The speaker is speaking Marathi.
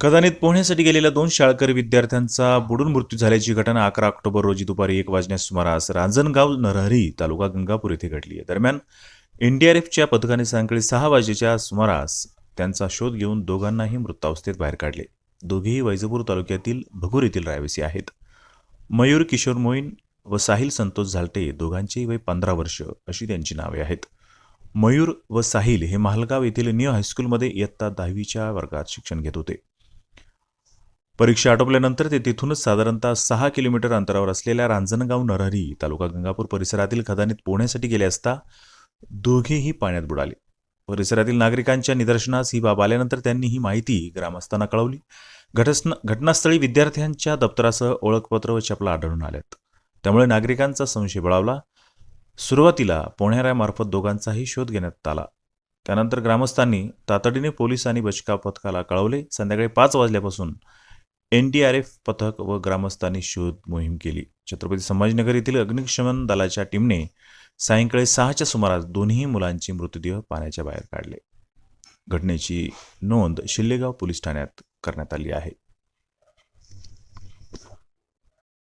कदानित पोहण्यासाठी गेलेल्या दोन शाळकरी विद्यार्थ्यांचा बुडून मृत्यू झाल्याची घटना अकरा ऑक्टोबर रोजी दुपारी एक वाजण्यास सुमारास रांजणगाव नरहरी तालुका गंगापूर येथे घडली. आहे दरम्यान एनडीआरएफच्या पथकाने सायंकाळी सहा वाजेच्या सुमारास त्यांचा शोध घेऊन दोघांनाही मृतावस्थेत बाहेर काढले. दोघेही वैजपूर तालुक्यातील भगूर येथील रहिवासी आहेत. मयूर किशोर मोईन व साहिल संतोष झालटे दोघांचेही वय पंधरा वर्ष अशी त्यांची नावे आहेत. मयूर व साहिल हे महालगाव येथील न्यू हायस्कूलमध्ये इयत्ता दहावीच्या वर्गात शिक्षण घेत होते. परीक्षा आटोपल्यानंतर ते तिथूनच साधारणतः सहा किलोमीटर अंतरावर असलेल्या रांजणगाव नरहरी तालुका गंगापूर परिसरातील खदानीत पोहण्यासाठी गेले असता दोघेही पाण्यात बुडाले. परिसरातील नागरिकांच्या निदर्शनास ही बाब आल्यानंतर त्यांनी ही माहिती ग्रामस्थांना कळवली. घटस्न घटनास्थळी विद्यार्थ्यांच्या दप्तरासह ओळखपत्र व चपला आढळून आल्यात. त्यामुळे नागरिकांचा संशय बळावला. सुरुवातीला पोहणाऱ्यामार्फत दोघांचाही शोध घेण्यात आला. त्यानंतर ग्रामस्थांनी तातडीने पोलीस आणि बचका पथकाला कळवले. संध्याकाळी पाच वाजल्यापासून एन डी आर एफ पथक व ग्रामस्थांनी शोध मोहीम केली. छत्रपती संभाजीनगर येथील अग्निशमन दलाच्या टीमने सायंकाळी सहाच्या सुमारास दोन्ही मुलांचे मृतदेह पाण्याच्या बाहेर काढले. घटनेची नोंद शिल्लेगाव पोलीस ठाण्यात करण्यात आली आहे.